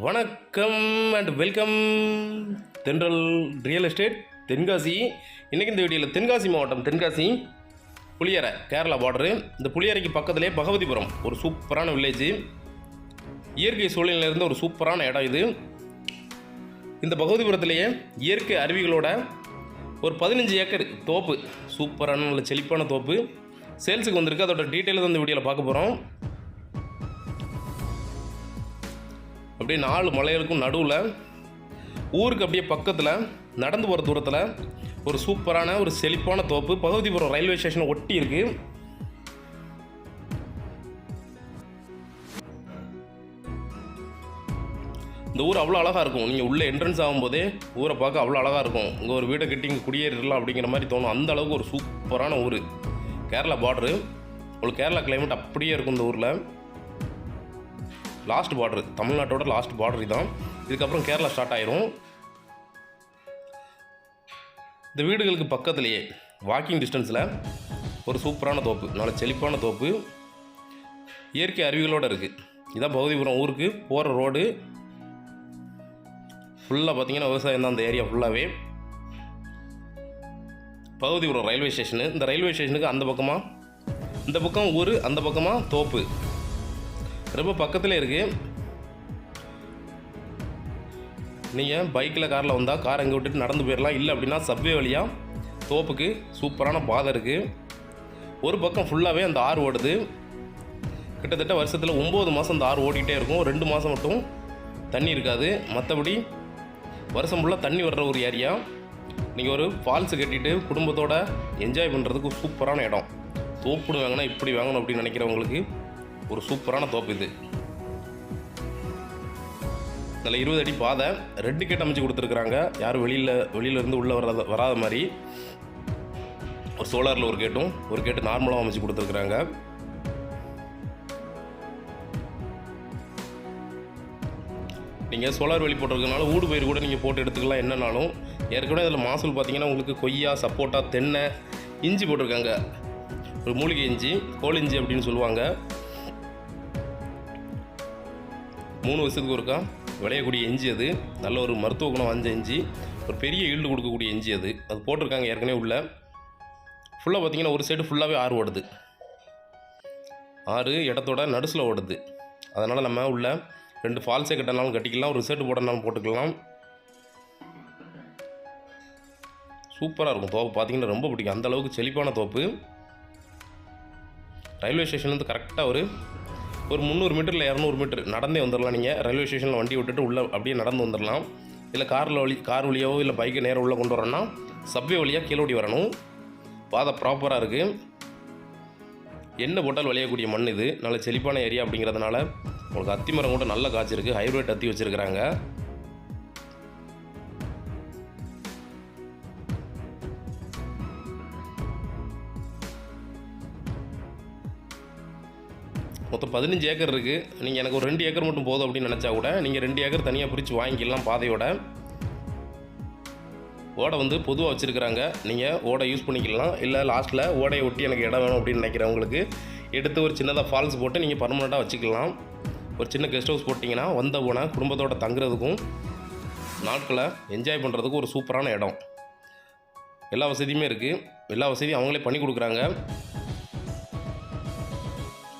வணக்கம் and welcome Thendral real estate Tenkasi. இன்றைக்கி இந்த வீடியோவில் தென்காசி மாவட்டம் தென்காசி புளியரை கேரளா பார்டரு இந்த புளியரைக்கு பக்கத்திலே பகவதிபுரம் ஒரு சூப்பரான வில்லேஜ் இயற்கை சூழ்நிலையில இருந்த ஒரு சூப்பரான இடம் இது. இந்த பகவதிபுரத்திலேயே இயற்கை அருவிகளோட ஒரு பதினஞ்சு ஏக்கர் தோப்பு. சூப்பரான நல்ல செழிப்பான தோப்பு. சேல்ஸுக்கு வந்திருக்கு. அதோட டீட்டெயில் தான் இந்த வீடியோவில் பார்க்க போகிறோம் அப்படியே நாலு மலைகளுக்கும் நடுவில் ஊருக்கு அப்படியே பக்கத்தில் நடந்து போகிற தூரத்தில் ஒரு சூப்பரான ஒரு செழிப்பான தோப்பு பகவதிபுரம் ரயில்வே ஸ்டேஷனை ஒட்டி இருக்கு. இந்த ஊர் அவ்வளோ அழகாக இருக்கும். நீங்கள் உள்ளே என்ட்ரன்ஸ் ஆகும்போதே ஊரை பார்க்க அவ்வளோ அழகாக இருக்கும். இங்கே ஒரு வீடை கட்டி இங்கே குடியேறலாம் அப்படிங்கிற மாதிரி தோணும். அந்த அளவுக்கு ஒரு சூப்பரான ஊர். கேரளா பார்டரு உங்களுக்கு கேரளா கிளைமேட் அப்படியே இருக்கும் இந்த ஊரில். லாஸ்ட் பார்டர் தமிழ்நாட்டோட லாஸ்ட் பார்டர் தான் இதுக்கப்புறம் கேரளா ஸ்டார்ட் ஆயிரும். இந்த வீடுகளுக்கு பக்கத்துலேயே வாக்கிங் டிஸ்டன்ஸில் ஒரு சூப்பரான தோப்பு நல்ல செழிப்பான தோப்பு. இயற்கை அருவிகளோடு இருக்குது இதான் பகுதிபுரம் ஊருக்கு போகிற ரோடு ஃபுல்லாக பார்த்திங்கன்னா விவசாயம் தான் அந்த ஏரியா ஃபுல்லாகவே பகுதிபுரம் ரயில்வே ஸ்டேஷனு இந்த ரயில்வே ஸ்டேஷனுக்கு அந்த பக்கமாக இந்த பக்கம் ஊர் அந்த பக்கமாக தோப்பு. ரொம்ப பக்கத்தில் இருக்குது நீங்கள் பைக்கில் காரில் வந்தால் கார் அங்கே விட்டுட்டு நடந்து போயிடலாம் இல்லை அப்படின்னா சப்வே வழியாக தோப்புக்கு சூப்பரான பாதை இருக்குது ஒரு பக்கம் ஃபுல்லாகவே அந்த ஆறு ஓடுது. கிட்டத்தட்ட வருஷத்தில் ஒம்பது மாதம் அந்த ஆறு ஓடிக்கிட்டே இருக்கும். ரெண்டு மாதம் மட்டும் தண்ணி இருக்காது. மற்றபடி வருஷம் ஃபுல்லாக தண்ணி வர்ற ஒரு ஏரியா. நீங்கள் ஒரு ஃபால்ஸு கட்டிட்டு குடும்பத்தோடு என்ஜாய் பண்ணுறதுக்கு சூப்பரான இடம். தோப்புடு வாங்கினா இப்படி வாங்கணும் அப்படின்னு நினைக்கிறவங்களுக்கு ஒரு சூப்பரான தோப்பு இது. அதில் இருபது அடி பாதை ரெட்டு கேட் அமைச்சு கொடுத்துருக்குறாங்க. யாரும் வெளியில் வெளியிலேருந்து உள்ளே வராத வராத மாதிரி. ஒரு சோலாரில் ஒரு கேட்டும் ஒரு கேட்டு நார்மலாக அமைச்சு கொடுத்துருக்குறாங்க. நீங்கள் சோலார் வெளி போட்டிருக்கனால ஊடு பயிர் கூட நீங்கள் போட்டு எடுத்துக்கலாம் என்னன்னாலும். ஏற்கனவே அதில் மாசூல் பார்த்தீங்கன்னா உங்களுக்கு கொய்யா சப்போட்டா தென்னை இஞ்சி போட்டிருக்காங்க. ஒரு மூலிகை இஞ்சி கோல் இஞ்சி அப்படின்னு சொல்லுவாங்க. மூணு வருஷத்துக்கு ஒருக்கா விளையக்கூடிய இஞ்சி அது. நல்ல ஒரு மருத்துவ குணம் வாய்ந்த இஞ்சி. ஒரு பெரிய ஈல்டு கொடுக்கக்கூடிய இஞ்சி அது. அது போட்டிருக்காங்க ஏற்கனவே உள்ள. ஃபுல்லாக பார்த்திங்கன்னா ஒரு சைடு ஃபுல்லாகவே ஆறு ஓடுது. ஆறு இடத்தோட நடுசில் ஓடுது. அதனால் நம்ம உள்ள ரெண்டு ஃபால்ஸே கட்டினாலும் கட்டிக்கலாம். ஒரு ரிசர்ட் போடனாலும் போட்டுக்கலாம். சூப்பராக இருக்கும் தோப்பு. பார்த்திங்கன்னா ரொம்ப பிடிக்கும். அந்த அளவுக்கு செழிப்பான தோப்பு. ரயில்வே ஸ்டேஷன்லேருந்து கரெக்டாக ஒரு ஒரு முந்நூறு மீட்டரில் இரநூறு மீட்டர் நடந்தே வந்துடலாம் நீங்கள் ரயில்வே ஸ்டேஷனில் வண்டி விட்டுட்டு உள்ளே அப்படியே நடந்து வந்துடலாம் இல்லை காரில் வழி கார் வழியாவோ இல்லை பைக்கை நேராக உள்ளே கொண்டு வரோன்னா சப்வே வழியாக கீழோடி வரணும். பாதை ப்ராப்பராக இருக்குது எண்ணெய் போட்டால் விளையக்கூடிய மண் இது. நல்ல செழிப்பான ஏரியா அப்படிங்கிறதுனால உங்களுக்கு அத்தி மரம் கூட நல்ல காய்ச்சிருக்கு. ஹைப்ரிட் அத்தி வச்சுருக்கிறாங்க. மொத்தம் பதினஞ்சு ஏக்கர் இருக்குது நீங்கள் எனக்கு ஒரு ரெண்டு ஏக்கர் மட்டும் போதும் அப்படின்னு நினச்சா கூட நீங்கள் ரெண்டு ஏக்கர் தனியாக பிரித்து வாங்கிக்கலாம் பாதையோட. ஓடை வந்து பொதுவாக வச்சுருக்குறாங்க. நீங்கள் ஓடை யூஸ் பண்ணிக்கலாம். இல்லை லாஸ்ட்டில் ஓடையை ஒட்டி எனக்கு இடம் வேணும் அப்படின்னு நினைக்கிறவங்களுக்கு எடுத்து ஒரு சின்னதாக ஃபால்ஸ் போட்டு நீங்கள் பர்மனெண்ட்டாக வச்சுக்கலாம். ஒரு சின்ன கெஸ்ட் ஹவுஸ் போட்டிங்கன்னா வந்த போனால் குடும்பத்தோட தங்குறதுக்கும் நாட்களை என்ஜாய் பண்ணுறதுக்கும் ஒரு சூப்பரான இடம். எல்லா வசதியுமே இருக்குது எல்லா வசதியும் அவங்களே பண்ணி கொடுக்குறாங்க.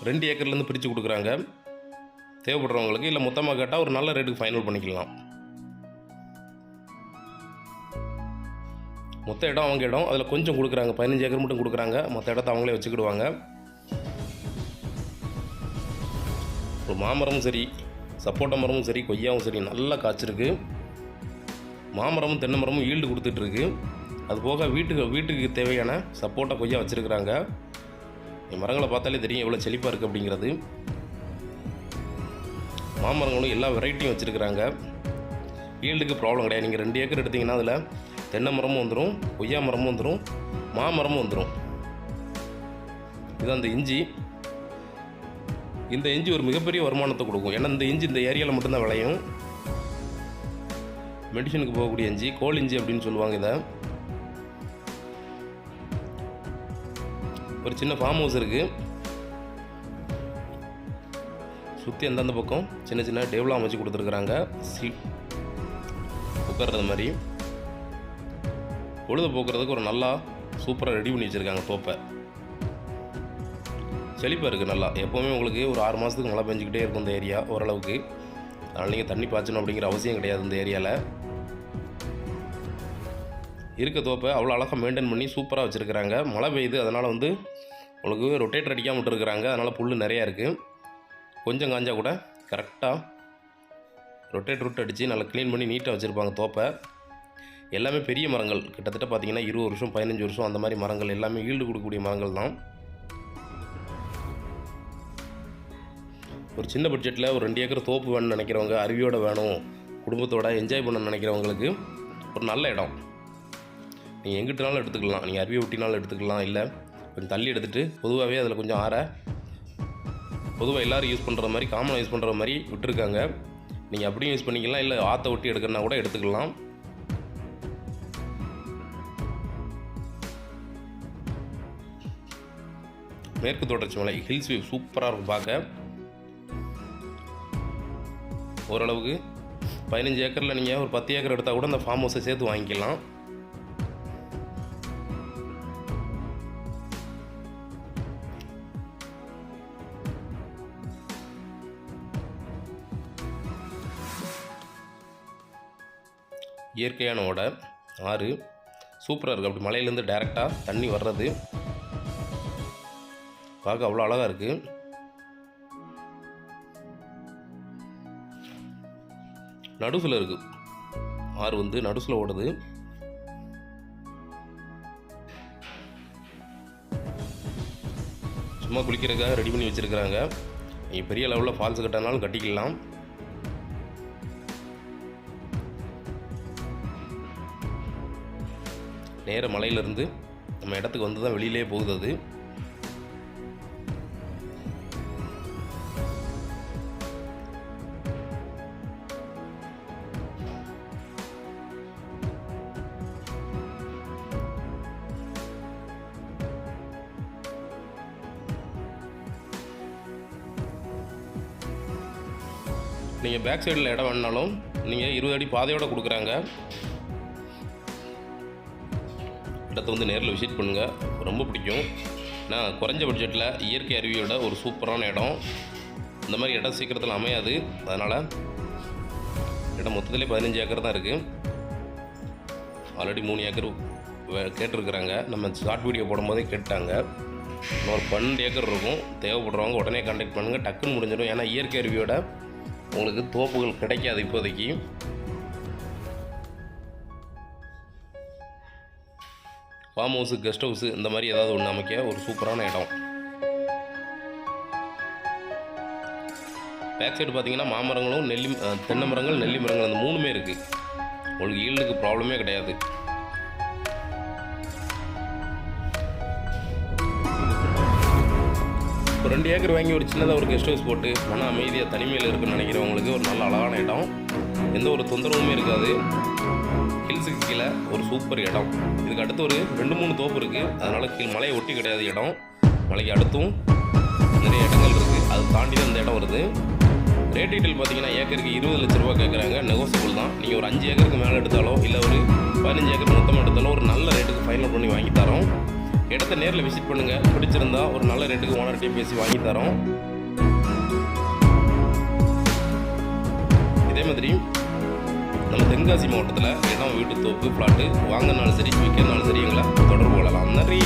ரெண்டு ஏக்கர்லேருந்து பிரித்து கொடுக்குறாங்க. தேவைப்படுறவங்களுக்கு இல்லை மொத்தமாக கேட்டால் ஒரு நல்ல ரேட்டுக்கு ஃபைனல் பண்ணிக்கலாம். மொத்த இடம் அவங்க இடம். அதில் கொஞ்சம் கொடுக்குறாங்க. பதினஞ்சு ஏக்கர் மட்டும் கொடுக்குறாங்க. மற்ற இடத்த அவங்களே வச்சுக்கிடுவாங்க. ஒரு மாமரமும் சரி சப்போட்டா மரமும் சரி கொய்யாவும் சரி நல்லா காய்ச்சிருக்கு. மாமரமும் தென்னை மரமும் ஈல்டு கொடுத்துட்ருக்கு அது போக வீட்டுக்கு வீட்டுக்கு தேவையான சப்போட்டா கொய்யா வச்சுருக்குறாங்க. மரங்களை பார்த்தாலே தெரியும் எவ்வளோ செழிப்பாக இருக்குது அப்படிங்கிறது. மாமரங்களும் எல்லா வெரைட்டியும் வச்சுருக்குறாங்க. ஈல்டுக்கு ப்ராப்ளம் கிடையாது. நீங்கள் ரெண்டு ஏக்கர் எடுத்திங்கன்னா அதில் தென்னை மரமும் வந்துடும் கொய்யா மரமும் வந்துடும் மாமரமும் வந்துடும் இது அந்த இஞ்சி. இந்த இஞ்சி ஒரு மிகப்பெரிய வருமானத்தை கொடுக்கும். ஏன்னா இந்த இஞ்சி இந்த ஏரியாவில் மட்டும்தான் விளையும். மெடிசனுக்கு போகக்கூடிய இஞ்சி கோல் இஞ்சி அப்படின்னு சொல்லுவாங்க இதை. ஒரு சின்ன ஃபார்ம் ஹவுஸ் இருக்குது சுற்றி எந்தெந்த பக்கம் சின்ன சின்ன டேபிளாக அமைச்சு கொடுத்துருக்குறாங்க. சீட் உட்கார்றது மாதிரி. பொழுது போக்குறதுக்கு ஒரு நல்லா சூப்பராக ரெடி பண்ணி வச்சுருக்காங்க தோப்பை. செழிப்பாக இருக்குது நல்லா. எப்போவுமே உங்களுக்கு ஒரு ஆறு மாதத்துக்கு மழை பெஞ்சிக்கிட்டே இருக்கும் இந்த ஏரியா ஓரளவுக்கு. அதனால் நீங்கள் தண்ணி பாய்ச்சணும் அப்படிங்கிற அவசியம் கிடையாது இந்த ஏரியாவில் இருக்க தோப்பை அவ்வளோ அழகாக மெயின்டைன் பண்ணி சூப்பராக வச்சுருக்குறாங்க. மழை பெய்யுது அதனால் வந்து உங்களுக்கு ரொட்டேட்டர் அடிக்காமல் விட்டுருக்குறாங்க. அதனால் புல் நிறையா இருக்குது கொஞ்சம் காஞ்சா கூட கரெக்டாக ரொட்டேட் ரூட் அடித்து நல்லா க்ளீன் பண்ணி நீட்டாக வச்சுருப்பாங்க தோப்பை. எல்லாமே பெரிய மரங்கள். கிட்டத்தட்ட பார்த்தீங்கன்னா இருபது வருஷம் பதினஞ்சு வருஷம் அந்த மாதிரி மரங்கள் எல்லாமே ஈல்டு கொடுக்கக்கூடிய மரங்கள் தான். ஒரு சின்ன பட்ஜெட்டில் ஒரு ரெண்டு ஏக்கர் தோப்பு வேணும்னு நினைக்கிறவங்க அருவியோட வேணும் குடும்பத்தோட என்ஜாய் பண்ண நினைக்கிறவங்களுக்கு ஒரு நல்ல இடம். நீங்கள் எங்கிட்டனாலும் எடுத்துக்கலாம். நீங்கள் அருவியை ஒட்டினாலும் எடுத்துக்கலாம். இல்லை கொஞ்சம் தள்ளி எடுத்துகிட்டு பொதுவாகவே அதில் கொஞ்சம் ஆற பொதுவாக எல்லோரும் யூஸ் பண்ணுற மாதிரி காமனாக யூஸ் பண்ணுற மாதிரி விட்டுருக்காங்க. நீங்கள் அப்படியும் யூஸ் பண்ணிக்கலாம் இல்லை ஆற்ற ஒட்டி எடுக்கிறனா கூட எடுத்துக்கலாம். மேற்கு தொடர்ச்சி மலை ஹில்ஸ் வியூ சூப்பராக இருக்கும் பார்க்க. ஓரளவுக்கு பதினஞ்சு ஏக்கரில் நீங்கள் ஒரு பத்து ஏக்கர் எடுத்தால் கூட அந்த ஃபார்ம் ஹவுஸை சேர்த்து வாங்கிக்கலாம். இயற்கையான ஓடை. ஆறு சூப்பராக இருக்குது அப்படி மலையிலேருந்து டைரெக்டாக தண்ணி வர்றது. பார்க்க அவ்வளோ அழகாக இருக்குது நடுசில் இருக்குது ஆறு வந்து நடுசில் ஓடுது. சும்மா குளிக்கிறதுக்காக ரெடி பண்ணி வச்சுருக்கிறாங்க. நீங்கள் பெரிய லெவலில் ஃபால்ஸ் கட்டினாலும் கட்டிக்கலாம். நேர மலையிலேருந்து நம்ம இடத்துக்கு வந்து தான் வெளியிலே போகுது அது. நீங்கள் பேக் சைடில் இடம் வேணாலும் நீங்கள் இருபது அடி பாதையோடு கொடுக்குறாங்க. இடத்த வந்து நேரில் விசிட் பண்ணுங்கள் ரொம்ப பிடிக்கும். நான் குறைஞ்ச பட்ஜெட்டில் இயற்கை அருவியோட ஒரு சூப்பரான இடம். இந்த மாதிரி இடம் சீக்கிரத்தில் அமையாது. அதனால் இடம் மொத்தத்திலே பதினஞ்சு ஏக்கர் தான் இருக்குது ஆல்ரெடி மூணு ஏக்கர் வே- கேட்டிருக்கிறாங்க. நம்ம ஷார்ட் வீடியோ போடும்போதே கேட்டாங்க. ஒரு பன்னெண்டு ஏக்கர் இருக்கும். தேவைப்படுறவங்க உடனே கான்டாக்ட் பண்ணுங்கள் டக்குன்னு முடிஞ்சிடும். ஏன்னா இயற்கை அருவியோட உங்களுக்கு தோப்புகள் கிடைக்காது இப்போதைக்கு. ஃபார்ம் ஹவுஸு கெஸ்ட் ஹவுஸு இந்த மாதிரி ஏதாவது ஒன்று அமைக்க ஒரு சூப்பரான இடம். பேக் சைடு பார்த்தீங்கன்னா மாமரங்களும் நெல்லி தென்னை மரங்கள் நெல்லி மரங்கள் அந்த மூணுமே இருக்குது உங்களுக்கு ஈல்டுக்கு ப்ராப்ளமே கிடையாது. ஒரு ரெண்டு ஏக்கர் வாங்கி ஒரு சின்னதாக ஒரு கெஸ்ட் ஹவுஸ் போட்டு மன அமைதியாக தனிமையில் இருக்குன்னு நினைக்கிறவங்களுக்கு ஒரு நல்ல அழகான இடம். எந்த ஒரு தொந்தரவுமே இருக்காது. ஒரு சூப்பர் இடம். இதுக்கு அடுத்து ஒரு ரெண்டு மூணு தோப்பு இருக்குது அதனால் கீழ் மலையை ஒட்டி கிடையாது இடம். மலைக்கு அடுத்தும் நிறைய இடங்கள் இருக்குது அது தாண்டி தான் இந்த இடம் வருது. ரேட் டீட்டெயில் பார்த்தீங்கன்னா ஏக்கருக்கு இருபது லட்ச ரூபா கேட்குறாங்க. நெகோசியபிள் தான். நீங்கள் ஒரு அஞ்சு ஏக்கருக்கு மேலே எடுத்தாலோ இல்லை ஒரு பதினஞ்சு ஏக்கர் மொத்தமாக எடுத்தாலோ ஒரு நல்ல ரேட்டுக்கு ஃபைனல் பண்ணி வாங்கி தரோம். இடத்த நேரில் விசிட் பண்ணுங்கள் பிடிச்சிருந்தா ஒரு நல்ல ரேட்டுக்கு ஓனர்கிட்டையும் பேசி வாங்கி தரோம். இதே மாதிரி நம்ம தென்காசி மாவட்டத்தில் இடம் வீட்டு தோப்பு பிளாட்டு வாங்கினாலும் சரி விற்கிறனாலும் சரி எங்களை தொடர்பு கொள்ளலாம். நன்றி.